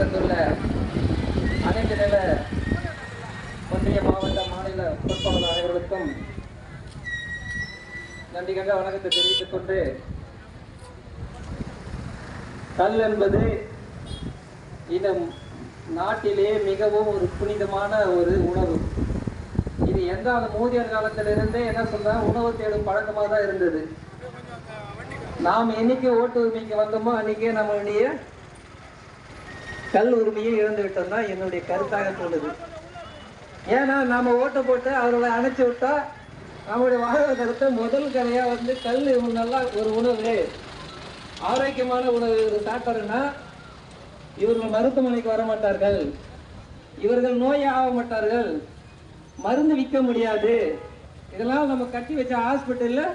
தந்துள்ள அனைத்து நில ஒன்றிய மாவட்ட மாநில பொறுப்பாளர் அனைவர்களுக்கும் நன்றி கண்ட வணக்கத்தை தெரிவித்துக் கொண்டு கல் என்பது இந்த நாட்டிலே மிகவும் ஒரு புனிதமான ஒரு உணவு. இது எந்த அந்த மூதியர் காலத்திலிருந்தே என்ன சொல்றா? உணவு தேடும் பழக்கமாக தான் இருந்தது. நாம் என்னைக்கு ஓட்டு உரிமைக்கு வந்தோமோ அன்னைக்கே நம்மளுடைய கல் உரிமையை இழந்து விட்டோம் தான் என்னுடைய கருத்தாக தோணுது. ஏன்னா நாம ஓட்டு போட்டு அவர்களை அணைச்சு விட்டா நம்முடைய வாழ்வாதாரத்தை முதல் கடையாக வந்து கல் நல்லா ஒரு உணவு. ஆரோக்கியமான உணவு இவர் இவர்கள் மருத்துவமனைக்கு வர மாட்டார்கள். இவர்கள் நோய் ஆக மாட்டார்கள். மருந்து விற்க முடியாது. இதெல்லாம் நம்ம கட்டி வச்ச ஹாஸ்பிட்டலில்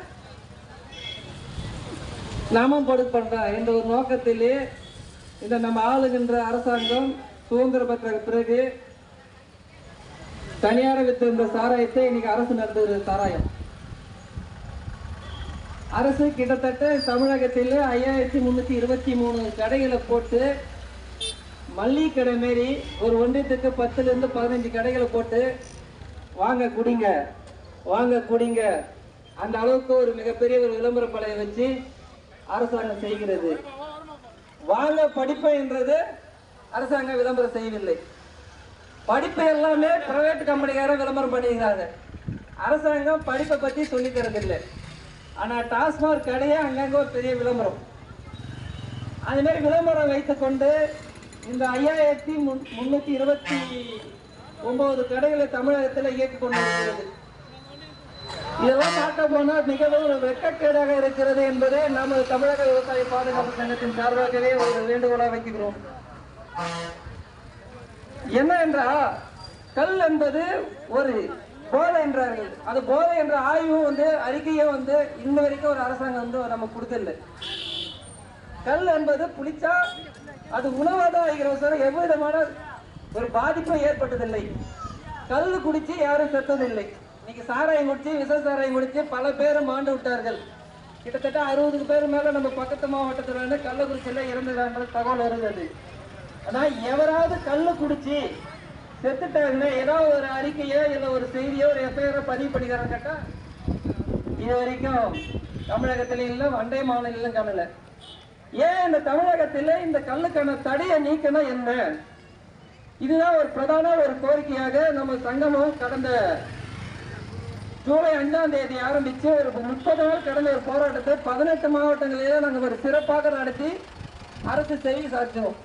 நாமம் படு பண்றோம். என்ற ஒரு நோக்கத்திலே இந்த நம்ம ஆளுகின்ற அரசாங்கம் சுதந்திர பெற்ற பிறகு தனியார வித்திருந்த சாராயத்தை இன்னைக்கு அரசு நடத்துகிற சாராயம். அரசு கிட்டத்தட்ட தமிழகத்தில் ஐயாயிரத்தி முன்னூத்தி இருபத்தி மூணு கடைகளை போட்டு மல்லிகை கடை மாரி ஒரு ஒன்றியத்துக்கு பத்துல இருந்து பதினஞ்சு கடைகளை போட்டு வாங்க குடிங்க வாங்க குடிங்க. அந்த அளவுக்கு ஒரு மிகப்பெரிய ஒரு விளம்பர பலையை வச்சு அரசாங்கம் செய்கிறது. வாங்க படிப்பு என்றது அரசாங்கம் விளம்பரம் செய்யவில்லை. படிப்பு எல்லாமே பிரைவேட் கம்பெனிக்காரன் விளம்பரம் பண்ணிக்கிறாங்க அரசாங்கம் படிப்பை பற்றி சொல்லி தரதில்லை. ஆனால் டாஸ்மாக் கடையே அங்கங்கே ஒரு பெரிய விளம்பரம். அதுமாரி விளம்பரம் வைத்துக்கொண்டு இந்த ஐயாயிரத்தி முன்- முந்நூற்றி இருபத்தி ஒம்பது கடைகளை தமிழகத்தில் இயக்கி வருகிறது இதெல்லாம் பார்க்க போனால் மிகவும் வெட்டக்கேடாக இருக்கிறது என்பதை நமது தமிழக விவசாய பாதுகாப்பு சங்கத்தின் சார்பாகவே ஒரு வேண்டுகோளாக வைக்கிறோம். என்ன என்றால் கல் என்பது ஒரு போதை என்றார்கள். அது போதை என்ற ஆய்வும் வந்து அறிக்கையும் வந்து இன்ன வரைக்கும் ஒரு அரசாங்கம் வந்து நம்ம கொடுத்தில்லை கல் என்பது புளிச்சா அது உணவாதான் ஆகிற சார் எவ்விதமான ஒரு பாதிப்பும் ஏற்பட்டதில்லை. கல் குடிச்சு யாரும் செத்ததில்லை இன்னைக்கு சாராயம் குடிச்சு விச சாராயம் குடிச்சு பல பேர் மாண்டு விட்டார்கள். கிட்டத்தட்ட அறுபதுக்கு பேர் மேல நம்ம பக்கத்து மாவட்டத்தில் வந்து கள்ளக்குறிச்சியில் இறந்துடான்ற தகவல் இருந்தது. ஆனா எவராவது கல்லு குடிச்சு செத்துட்டாங்கன்னா ஏதாவது ஒரு அறிக்கையோ இல்லை ஒரு செய்தியோ ஒரு எஃப்ஐஆர் பதிவு பண்ணிக்கிறாங்க கேட்டா இது வரைக்கும் தமிழகத்தில இல்லை அண்டை மாநிலம் காணல ஏன் இந்த தமிழகத்தில் இந்த கல்லுக்கான தடையை நீக்கணும் என்ன? இதுதான் ஒரு பிரதான ஒரு கோரிக்கையாக நம்ம சங்கமும் கடந்த ஜூலை அஞ்சாம் தேதி ஆரம்பித்து ஒரு முப்பது நாள் கடந்த ஒரு போராட்டத்தை பதினெட்டு மாவட்டங்களிலே நாங்கள் ஒரு சிறப்பாக நடத்தி அரசு செய்தி சாட்சியோம்